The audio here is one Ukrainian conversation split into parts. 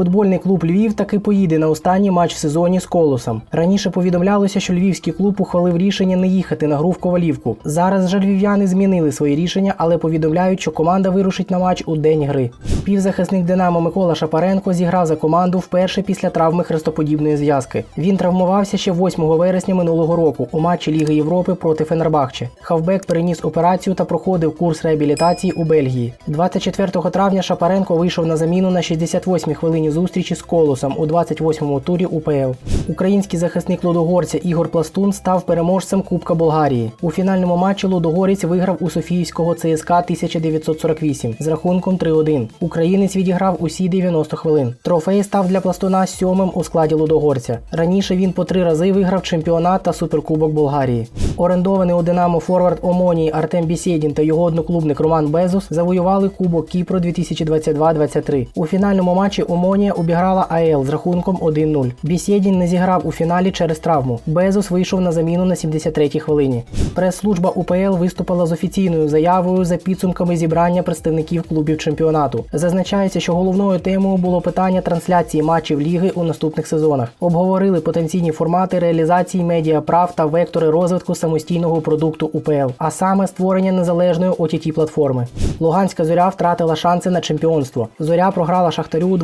Футбольний клуб Львів таки поїде на останній матч в сезоні з Колосом. Раніше повідомлялося, що львівський клуб ухвалив рішення не їхати на гру в Ковалівку. Зараз же львів'яни змінили свої рішення, але повідомляють, що команда вирушить на матч у день гри. Півзахисник Динамо Микола Шапаренко зіграв за команду вперше після травми хрестоподібної зв'язки. Він травмувався ще 8 вересня минулого року у матчі Ліги Європи проти Фенербахче. Хавбек переніс операцію та проходив курс реабілітації у Бельгії. 24 травня Шапаренко вийшов на заміну на 68-й хвилині зустрічі з Колосом у 28-му турі УПЛ. Український захисник Лудогорця Ігор Пластун став переможцем Кубка Болгарії. У фінальному матчі Лудогорець виграв у Софіївського ЦСКА 1948 з рахунком 3-1. Українець відіграв усі 90 хвилин. Трофей став для Пластуна сьомим у складі Лудогорця. Раніше він по три рази виграв чемпіонат та суперкубок Болгарії. Орендований у Динамо форвард Омонії Артем Бісєдін та його одноклубник Роман Безус завоювали Кубок Кіпру 2022-23. У фінальному матчі Омонія обіграла АЕЛ з рахунком 1-0. Бісєдін не зіграв у фіналі через травму. Безус вийшов на заміну на 73-й хвилині. Прес-служба УПЛ виступила з офіційною заявою за підсумками зібрання представників клубів чемпіонату. Зазначається, що головною темою було питання трансляції матчів ліги у наступних сезонах. Обговорили потенційні формати реалізації медіаправ та вектори розвитку самостійного продукту УПЛ, а саме створення незалежної ott платформи. Луганська зоря втратила шанси на чемпіонство. Зоря програла Шахтарю у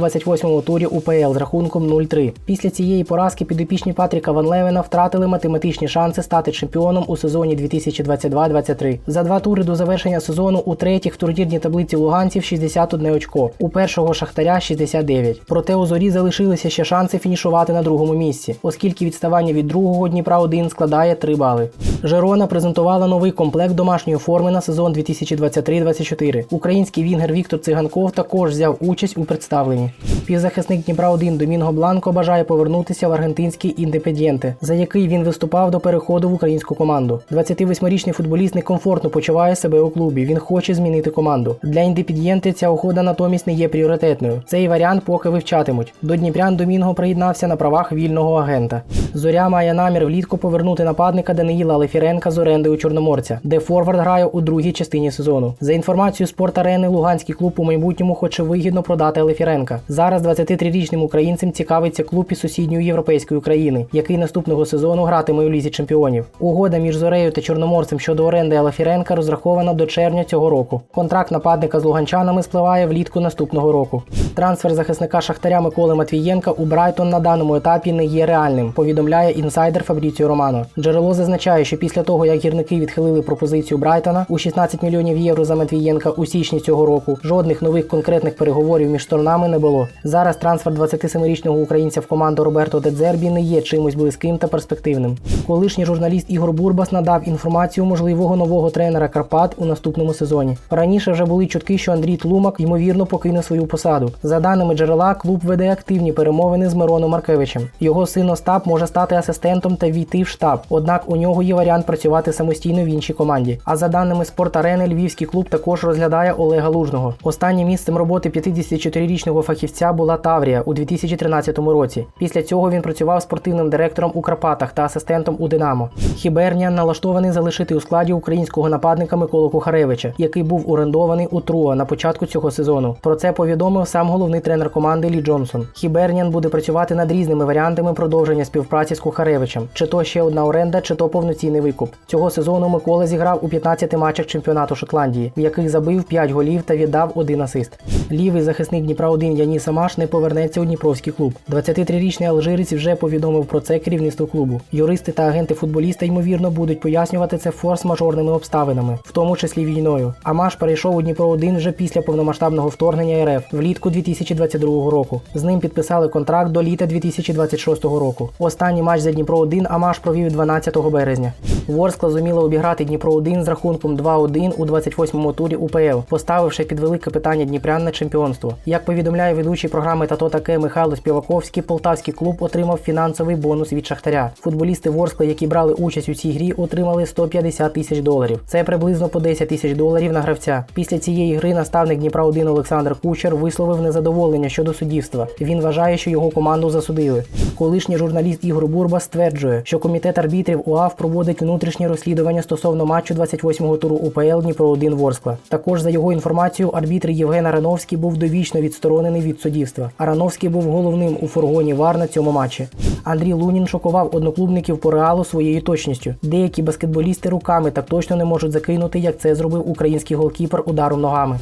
28-му турі УПЛ з рахунком 0-3. Після цієї поразки підопічні Патріка Ван Левена втратили математичні шанси стати чемпіоном у сезоні 2022-23. За два тури до завершення сезону у третіх в турнірній таблиці луганців 61 очко, у першого Шахтаря 69. Проте у зорі залишилися ще шанси фінішувати на другому місці, оскільки відставання від другого Дніпра 1 складає 3 бали. Жерона презентувала новий комплект домашньої форми на сезон 2023-24. Український вінгер Віктор Циганков також взяв участь у представленні. Півзахисник Дніпра 1 Домінго Бланко бажає повернутися в аргентинський індепендієнте, за який він виступав до переходу в українську команду. 28-річний футболіст некомфортно почуває себе у клубі. Він хоче змінити команду. Для індепендієнти ця угода натомість не є пріоритетною. Цей варіант поки вивчатимуть. До Дніпрян Домінго приєднався на правах вільного агента. Зоря має намір влітку повернути нападника Даниїла Лефіренка з оренди у Чорноморця, де Форвард грає у другій частині сезону. За інформацією спорт-арени, Луганський клуб у майбутньому хоче вигідно продати Лефіренка. Зараз 23-річним українцем цікавиться клуб із сусідньої європейської країни, який наступного сезону гратиме у лізі чемпіонів. Угода між Зорею та Чорноморцем щодо оренди Лефіренка розрахована до червня цього року. Контракт нападника з луганчанами спливає влітку наступного року. Трансфер захисника Шахтаря Миколи Матвієнка у Брайтон на даному етапі не є реальним, повідомляє інсайдер Фабріціо Романо. Джерело зазначає, що після того, як гірники відхилили пропозицію Брайтона у 16 мільйонів євро за Матвієнка у січні цього року, жодних нових конкретних переговорів між сторонами не було. Зараз трансфер 27-річного українця в команду Роберто Дедзербі не є чимось близьким та перспективним. Колишній журналіст Ігор Бурбас надав інформацію можливого нового тренера Карпат у наступному сезоні. Раніше вже були чутки, що Андрій Тлумак ймовірно покине свою посаду. За даними джерела, клуб веде активні перемовини з Мироном Маркевичем. Його син Остап може стати асистентом та війти в штаб. Однак у нього є варіант працювати самостійно в іншій команді. А за даними спортарени, львівський клуб також розглядає Олега Лужного. Останнім місцем роботи 54-річного фахівця була Таврія у 2013 році. Після цього він працював спортивним директором у Карпатах та асистентом у Динамо. Хіберніан налаштований залишити у складі українського нападника Миколу Кухаревича, який був орендований у Труа на початку цього сезону. Про це повідомив сам головний тренер команди Лі Джонсон. Хіберніан буде працювати над різними варіантами продовження співпраці з Кухаревичем, чи то ще одна оренда, чи то повноцінний викуп. Цього сезону Микола зіграв у 15 матчах чемпіонату Шотландії, в яких забив 5 голів та віддав один асист. Лівий захисник Дніпра 1 Яніс Амаш не повернеться у Дніпровський клуб. 23-річний алжирець вже повідомив про це керівництво клубу. Юристи та агенти футболіста ймовірно будуть пояснювати це форс-мажорними обставинами, в тому числі війною. Амаш перейшов у Дніпро 1 вже після повномасштабного вторгнення РФ влітку 2022 року. З ним підписали контракт до літа 2026 року. Останній матч за Дніпро 1 Амаш провів 12 березня. Ворскла зуміла обіграти Дніпро 1 з рахунком 2-1 у 28-му турі УПЛ, поставивши під велике питання Дніпрян на чемпіонство. Як повідомляє ведучий програми Тато таке Михайло Співаковський, полтавський клуб отримав фінансовий бонус від Шахтаря. Футболісти Ворскли, які брали участь у цій грі, отримали 150 тисяч доларів. Це приблизно по 10 тисяч доларів на гравця. Після цієї гри наставник Дніпра 1 Олександр Кучер висловив незадоволення щодо суддівства. Він вважає, що його команду засудили. Колишній журналіст Ігор Бурба стверджує, що комітет арбітрів УАФ проводить внутрішнє розслідування стосовно матчу 28-го туру УПЛ Дніпро 1 Ворскла. Також за його інформацією, арбітр Євген Арановський Тарнавський був довічно відсторонений від суддівства. Арановський був головним у фургоні ВАР на цьому матчі. Андрій Лунін шокував одноклубників по реалу своєю точністю. Деякі баскетболісти руками так точно не можуть закинути, як це зробив український голкіпер ударом ногами.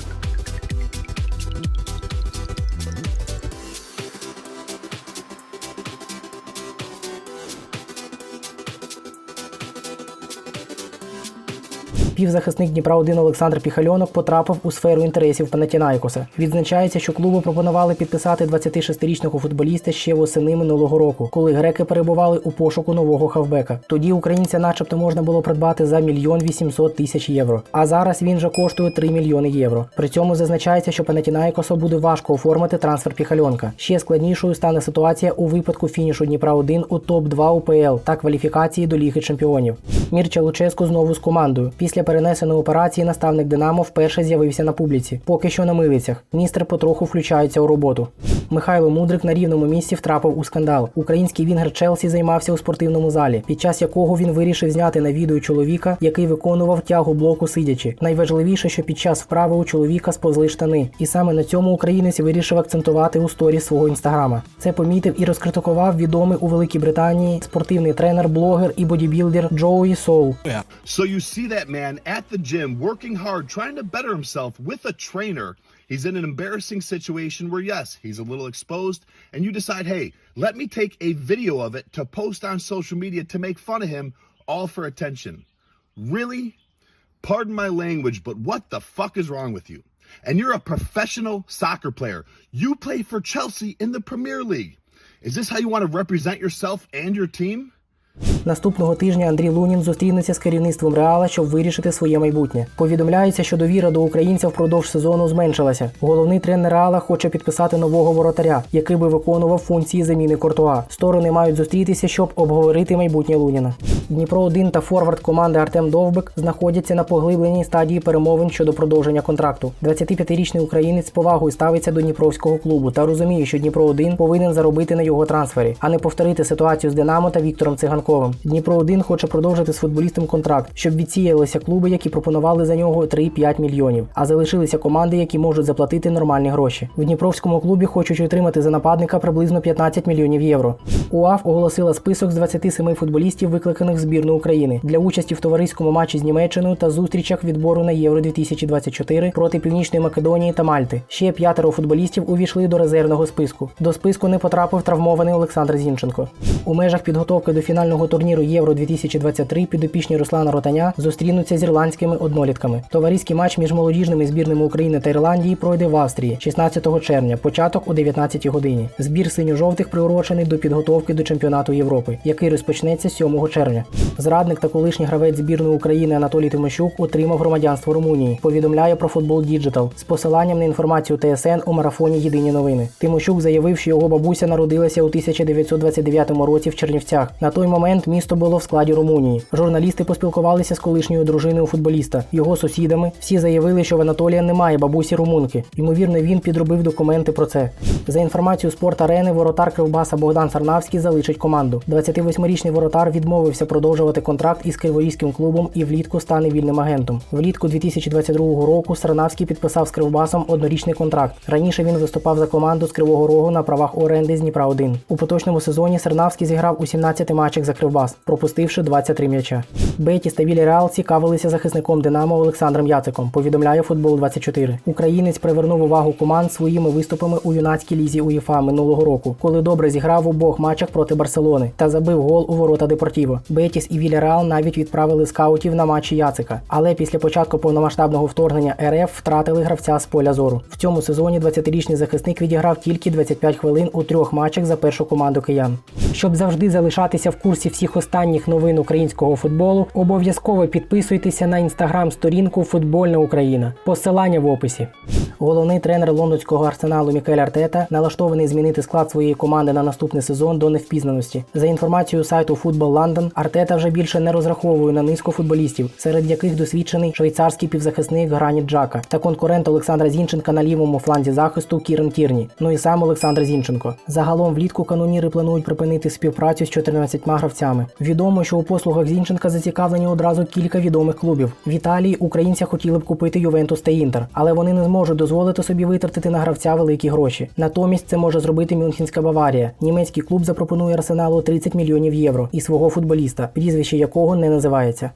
Півзахисник Дніпра 1 Олександр Піхальонок потрапив у сферу інтересів Панатінайкоса. Відзначається, що клубу пропонували підписати 26-річного футболіста ще восени минулого року, коли греки перебували у пошуку нового хавбека. Тоді українця, начебто, можна було придбати за мільйон 800 тисяч євро. А зараз він же коштує 3 мільйони євро. При цьому зазначається, що Панатінайкосу буде важко оформити трансфер Піхальонка. Ще складнішою стане ситуація у випадку фінішу Дніпра 1 у топ 2 УПЛ та кваліфікації до Ліги Чемпіонів. Мірча Луческу знову з командою. Після перенесеної операції наставник Динамо вперше з'явився на публіці. Поки що на милицях. Містер потроху включається у роботу. Михайло Мудрик на рівному місці втрапив у скандал. Український вінгер Челсі займався у спортивному залі, під час якого він вирішив зняти на відео чоловіка, який виконував тягу блоку сидячи. Найважливіше, що під час вправи у чоловіка сповзли штани. І саме на цьому українець вирішив акцентувати у сторі свого інстаграма. Це помітив і розкритикував відомий у Великій Британії спортивний тренер, блогер і бодібілдер soul. Yeah. So you see that man at the gym working hard, trying to better himself with a trainer. He's in an embarrassing situation where, yes, he's a little exposed, and you decide, hey, let me take a video of it to post on social media to make fun of him, all for attention. Really? Pardon my language, but what the fuck is wrong with you? And you're a professional soccer player. You play for Chelsea in the Premier League. Is this how you want to represent yourself and your team? Наступного тижня Андрій Лунін зустрінеться з керівництвом Реала, щоб вирішити своє майбутнє. Повідомляється, що довіра до українця впродовж сезону зменшилася. Головний тренер Реала хоче підписати нового воротаря, який би виконував функції заміни Кортуа. Сторони мають зустрітися, щоб обговорити майбутнє Луніна. Дніпро 1 та форвард команди Артем Довбик знаходяться на поглибленій стадії перемовин щодо продовження контракту. 25-річний українець з повагою ставиться до Дніпровського клубу та розуміє, що Дніпро 1 повинен заробити на його трансфері, а не повторити ситуацію з Динамо та Віктором Циганковим. Дніпро 1 хоче продовжити з футболістом контракт, щоб відсіялися клуби, які пропонували за нього 3-5 мільйонів, а залишилися команди, які можуть заплатити нормальні гроші. В Дніпровському клубі хочуть отримати за нападника приблизно 15 мільйонів євро. УАФ оголосила список з 27 футболістів, викликаних в збірну України для участі в товариському матчі з Німеччиною та зустрічах відбору на Євро 2024 проти Північної Македонії та Мальти. Ще п'ятеро футболістів увійшли до резервного списку. До списку не потрапив травмований Олександр Зінченко. У межах підготовки до фінального турніру Євро 2023 підопічні Руслана Ротаня зустрінуться з ірландськими однолітками. Товариський матч між молодіжними збірними України та Ірландії пройде в Австрії 16 червня, початок о 19 годині. Збір синьо-жовтих приурочений до підготовки до чемпіонату Європи, який розпочнеться 7 червня. Зрадник та колишній гравець збірної України Анатолій Тимощук отримав громадянство Румунії. Повідомляє про футбол Діджитал з посиланням на інформацію ТСН у марафоні Єдині новини. Тимощук заявив, що його бабуся народилася у 1929 році в Чернівцях. На той момент місто було в складі Румунії. Журналісти поспілкувалися з колишньою дружиною футболіста, його сусідами. Всі заявили, що в Анатолія немає бабусі румунки. Ймовірно, він підробив документи про це. За інформацією спорт арени, воротар Кривбаса Богдан Сарнавський залишить команду. 28-річний воротар відмовився продовжувати контракт із криворізьким клубом і влітку стане вільним агентом. Влітку 2022 року Сарнавський підписав з Кривбасом однорічний контракт. Раніше він виступав за команду з Кривого Рогу на правах оренди з Дніпра 1 У поточному сезоні Сарнавський зіграв у 17 матчах за Кривбас, пропустивши 23 м'яча. Бетіс та Вільяреал цікавилися захисником Динамо Олександром Яциком. Повідомляє футбол 24 Українець привернув увагу команд своїми виступами у юнацькій лізі УЄФА минулого року, коли добре зіграв в обох матчах проти Барселони та забив гол у ворота Депортіво. Бетіс і Вільяреал навіть відправили скаутів на матчі Яцика. Але після початку повномасштабного вторгнення РФ втратили гравця з поля зору. В цьому сезоні 20-річний захисник відіграв тільки 25 хвилин у трьох матчах за першу команду киян. Щоб завжди залишатися в курсі всіх останніх новин українського футболу, обов'язково підписуйтеся на інстаграм-сторінку Футбольна Україна. Посилання в описі. Головний тренер лондонського арсеналу Мікель Артета налаштований змінити склад своєї команди на наступний сезон до невпізнаності. За інформацією сайту Football London, Артета вже більше не розраховує на низку футболістів, серед яких досвідчений швейцарський півзахисник Граніт Джака та конкурент Олександра Зінченка на лівому фланзі захисту Кірен Тірні. Ну і сам Олександр Зінченко. Загалом влітку каноніри планують припинити співпрацю з 14 гравцями. Відомо, що у послугах Зінченка зацікавлені одразу кілька відомих клубів. В Італії українця хотіли б купити Ювентус та Інтер, але вони не зможуть дозволити собі витратити на гравця великі гроші. Натомість це може зробити Мюнхенська Баварія. Німецький клуб запропонує арсеналу 30 мільйонів євро і свого футболіста, прізвище якого не називається.